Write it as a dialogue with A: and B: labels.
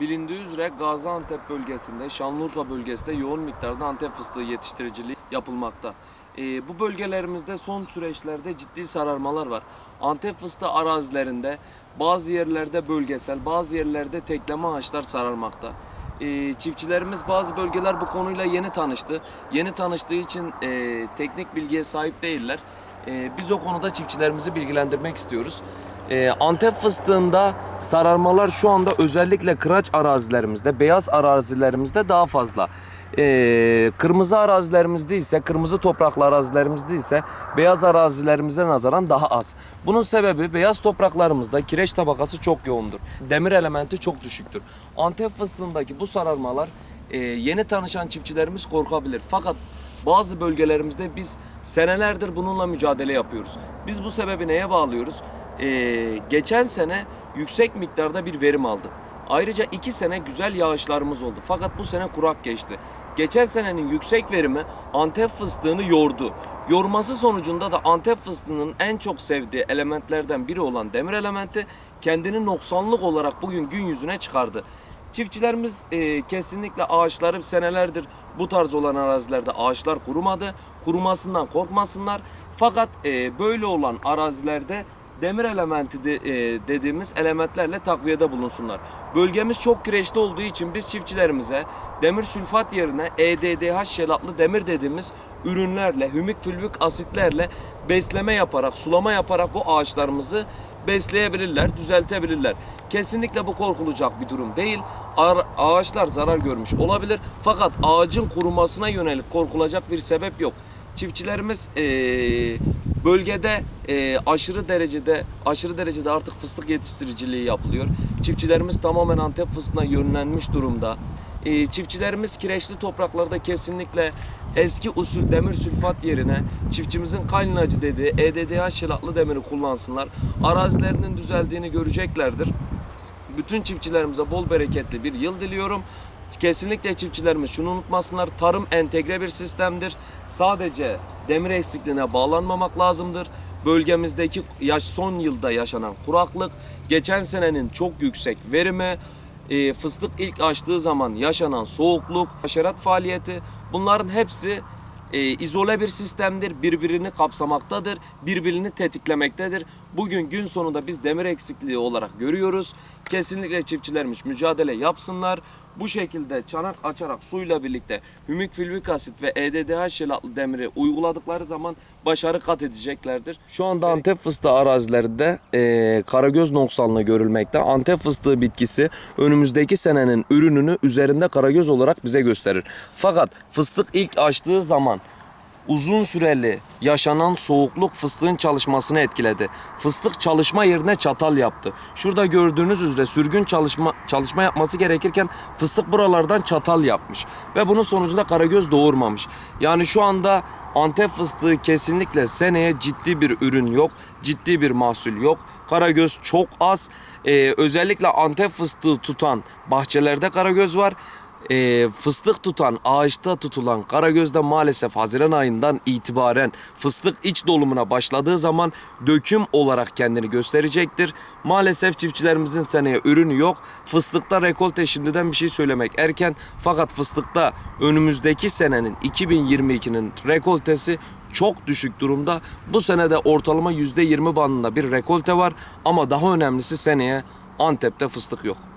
A: Bilindiği üzere Gaziantep bölgesinde, Şanlıurfa bölgesinde yoğun miktarda Antep fıstığı yetiştiriciliği yapılmakta. Ee, bu bölgelerimizde son süreçlerde ciddi sararmalar var. Antep fıstığı arazilerinde bazı yerlerde bölgesel, bazı yerlerde tekleme ağaçlar sararmakta. Ee, çiftçilerimiz bazı bölgeler bu konuyla yeni tanıştı. Yeni tanıştığı için e, teknik bilgiye sahip değiller. Ee, biz o konuda çiftçilerimizi bilgilendirmek istiyoruz. Ee, Antep fıstığında sararmalar şu anda özellikle kıraç arazilerimizde, beyaz arazilerimizde daha fazla. Ee, kırmızı arazilerimizde ise, kırmızı topraklı arazilerimizde ise beyaz arazilerimize nazaran daha az. Bunun sebebi beyaz topraklarımızda kireç tabakası çok yoğundur. Demir elementi çok düşüktür. Antep fıstığındaki bu sararmalar e, yeni tanışan çiftçilerimiz korkabilir. Fakat bazı bölgelerimizde biz senelerdir bununla mücadele yapıyoruz. Biz bu sebebi neye bağlıyoruz? Ee, geçen sene yüksek miktarda bir verim aldık. Ayrıca iki sene güzel yağışlarımız oldu. Fakat bu sene kurak geçti. Geçen senenin yüksek verimi Antep fıstığını yordu. Yorması sonucunda da Antep fıstığının en çok sevdiği elementlerden biri olan demir elementi kendini noksanlık olarak bugün gün yüzüne çıkardı. Çiftçilerimiz e, kesinlikle ağaçları senelerdir bu tarz olan arazilerde ağaçlar kurumadı. Kurumasından korkmasınlar. Fakat e, böyle olan arazilerde demir elementi de, e, dediğimiz elementlerle takviyede bulunsunlar. Bölgemiz çok kireçli olduğu için biz çiftçilerimize demir sülfat yerine EDDH şelatlı demir dediğimiz ürünlerle, hümik fülvik asitlerle besleme yaparak, sulama yaparak bu ağaçlarımızı besleyebilirler, düzeltebilirler. Kesinlikle bu korkulacak bir durum değil. Ağ- Ağaçlar zarar görmüş olabilir fakat ağacın kurumasına yönelik korkulacak bir sebep yok. Çiftçilerimiz eee, bölgede eee, aşırı derecede aşırı derecede artık fıstık yetiştiriciliği yapılıyor. Çiftçilerimiz tamamen Antep fıstığına yönlenmiş durumda. Eee, çiftçilerimiz kireçli topraklarda kesinlikle eski usul demir sülfat yerine çiftçimizin kaynacı dediği E EDDH şelatlı demiri kullansınlar. Arazilerinin düzeldiğini göreceklerdir. Bütün çiftçilerimize bol bereketli bir yıl diliyorum. Kesinlikle çiftçilerimiz şunu unutmasınlar. Tarım entegre bir sistemdir. Sadece demir eksikliğine bağlanmamak lazımdır. Bölgemizdeki yaş son yılda yaşanan kuraklık, geçen senenin çok yüksek verimi, e, fıstık ilk açtığı zaman yaşanan soğukluk, haşerat faaliyeti bunların hepsi e, izole bir sistemdir. Birbirini kapsamaktadır. Birbirini tetiklemektedir. Bugün gün sonunda biz demir eksikliği olarak görüyoruz. Kesinlikle çiftçilerimiz mücadele yapsınlar. Bu şekilde çanak açarak suyla birlikte hümik filvik asit ve EDDH şelatlı demiri uyguladıkları zaman başarı kat edeceklerdir. Şu anda Antep fıstığı arazilerinde e, karagöz noksanlığı görülmekte. Antep fıstığı bitkisi önümüzdeki senenin ürününü üzerinde karagöz olarak bize gösterir. Fakat fıstık ilk açtığı zaman uzun süreli yaşanan soğukluk fıstığın çalışmasını etkiledi. Fıstık çalışma yerine çatal yaptı. Şurada gördüğünüz üzere sürgün çalışma çalışma yapması gerekirken fıstık buralardan çatal yapmış ve bunun sonucunda karagöz doğurmamış. Yani şu anda Antep fıstığı kesinlikle seneye ciddi bir ürün yok, ciddi bir mahsul yok. Karagöz çok az. Ee, özellikle Antep fıstığı tutan bahçelerde karagöz var. Ee, fıstık tutan, ağaçta tutulan karagözde maalesef Haziran ayından itibaren fıstık iç dolumuna başladığı zaman döküm olarak kendini gösterecektir. Maalesef çiftçilerimizin seneye ürünü yok. Fıstıkta rekolte şimdiden bir şey söylemek erken fakat fıstıkta önümüzdeki senenin 2022'nin rekoltesi çok düşük durumda. Bu senede ortalama %20 bandında bir rekolte var ama daha önemlisi seneye Antep'te fıstık yok.